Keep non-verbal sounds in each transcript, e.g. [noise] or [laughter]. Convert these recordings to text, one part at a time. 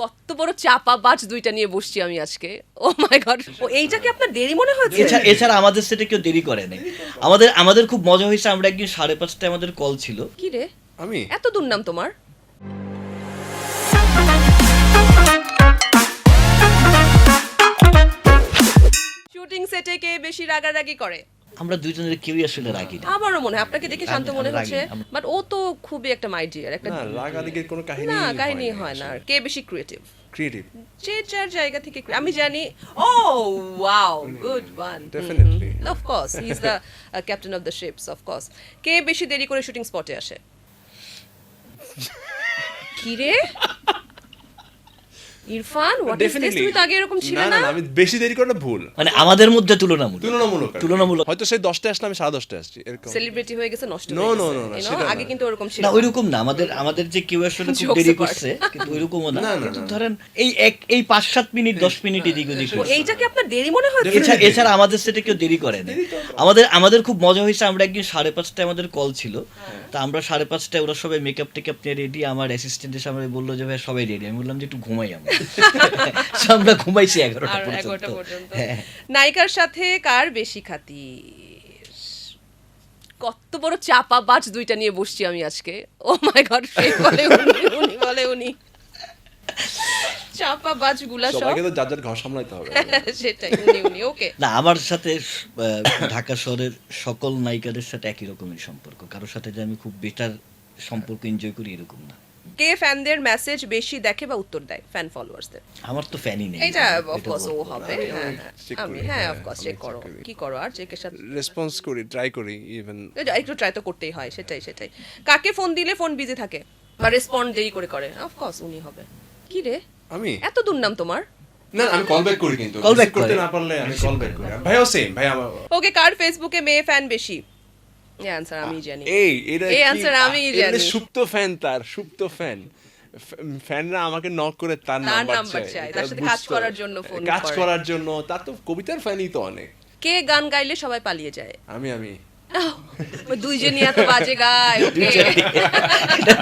কত বড় চাপা বাজ দুইটা নিয়ে বসছি আমি আজকে। ও মাই গড ও এইটা কি আপনার দেরি মনে হচ্ছে এছাড়া এছাড়া আমাদের সেটে কেউ দেরি করে নাই। আমাদের আমাদের খুব মজা হয়েছে আমরা একদিন সাড়ে পাঁচটায় আমাদের কল ছিল। কি রে? আমি? এত দুর্নাম তোমার। শুটিং সেটে কে বেশি রাগারাগি করে? আমরা দুইজনের কেউই আসলে রাখি না। আমারও মনে হয় আপনাকে দেখে শান্ত মনে হচ্ছে বাট ও তো খুবই একটা মাইডিয়ার একটা না রাগারাগির কোনো কাহিনী না কাহিনী হয় না। আর কে বেশি ক্রিয়েটিভ ক্রিয়েটিভ যে যার জায়গা থেকে আমি জানি ও wow good one Definitely. Of course he is the captain of the ships of course কে বেশি দেরি করে শুটিং স্পটে আসে? [laughs] কি রে ইরফান হোয়াট ইজ দিস তুমি তো আগে এরকম ছিলে না না না? আমি বেশি দেরি করে ভুল। মানে আমাদের মধ্যে তুলনামূলক। তুলনামূলক তুলনামূলক। হয়তো সেই দশটায় আসলে আমি সাড়ে দশটায় আসছি এরকম। সেলিব্রিটি হয়ে গেছে নষ্ট হয়ে know? সেটা না। আগে কিন্তু ওরকম ছিল না না। ওইরকম না আমাদের আমাদের যে কেউ আসলে খুব দেরি করছে কিন্তু ওইরকমও না। [laughs] না, না, কিন্তু ধরেন এই এক এই পাঁচ সাত মিনিট দশ মিনিট এদিক ওদিক ও, এইটা কি আপনার দেরি মনে হচ্ছে এছাড়া এছাড়া আমাদের সেটে কেউ দেরি করে না। আমাদের আমাদের খুব মজা হয়েছে আমরা একদিন সাড়ে পাঁচটায় আমাদের কল ছিল। তা আমরা সাড়ে পাঁচটায় ওরা সবাই মেকআপ টেকআপ নিয়ে রেডি আমার অ্যাসিস্ট্যান্ট এসে আমরা বলল যে ভাই সবাই রেডি আমি বললাম যে একটু ঘুমাই আমরা। [laughs] আমরা ঘুমাইছি এগারোটা পর্যন্ত। হ্যাঁ। নায়িকার সাথে কার বেশি খাতি? কত বড় চাপা বাজ দুইটা নিয়ে বসছি আমি আজকে। ও মাই গড সে বলে উনি উনি বলে উনি। চাপা বাজগুলা সব। সবাইকে তো যার যার ঘর সামলাইতে হবে। [laughs] সেটাই উনি উনি ওকে। না আমার সাথে ঢাকা শহরের সকল নায়িকাদের সাথে একই রকমের সম্পর্ক। কারোর সাথে যে আমি খুব বেটার সম্পর্ক এনজয় করি এরকম না। কে ফ্যানদের মেসেজ বেশি দেখে বা উত্তর দেয় ফ্যান ফলোয়ার্সদের আমার তো ফ্যানই নেই। এটা অফকোর্স ও হবে। হ্যাঁ হ্যাঁ। আমি হ্যাঁ হ্যাঁ, অফকোর্স চেক করো। কি করো আর চেকের সাথে রেসপন্স করি ট্রাই করি ইভেন একটু ট্রাই তো করতেই হয় সেটাই সেটাই। কাকে ফোন দিলে ফোন বিজি থাকে? বা রেসপন্ড দেরি করে করে। অফকোর্স উনি হবে। কি রে? আমি? এত দুর্নাম তোমার। না আমি কল ব্যাক করি কিন্তু। Back Receive করতে না পারলে আমি কল ব্যাক করি। ভাইও সেম ভাই আমার ওকে কার ফেসবুকে মেয়ে ফ্যান বেশি? এই আনসার আমি জানি। এই এটা এই আমি এটা জানি। সুপ্ত ফ্যান তার সুপ্ত ফ্যান ফ্যানরা আমাকে নক করে তার তার নাম্বার চায়। তার সাথে কাজ করার জন্য phone কাজ করার জন্য তার তো কবিতার ফ্যানই তো অনেক। কে গান গাইলে সবাই পালিয়ে যায়? আমি আমি। দুইজনই এত বাজে গায়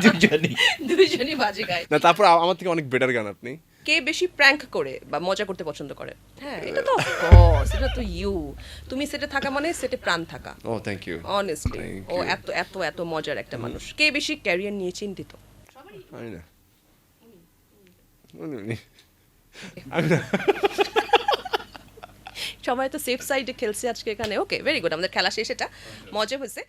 দুজনই দুইজনই। বাজে গায়। না তারপর আমার থেকে অনেক বেটার গান আপনি। কে বেশি প্র্যাঙ্ক করে বা মজা করতে পছন্দ করে? হ্যাঁ এটা তো অফকোর্স এটা তো ইউ তুমি সেটে থাকা মানে সেটে প্রাণ থাকা। ও থ্যাংক ইউ অনেস্টলি ও এত এত এত মজার একটা মানুষ। কে বেশি ক্যারিয়ার নিয়ে চিন্তিত? আমি। না। উনি, উনি। আমি না। সবাই তো সেফ সাইডে খেলছে আজকে এখানে। ওকে ভেরি গুড আমাদের খেলা শেষ, এটা মজা হয়েছে।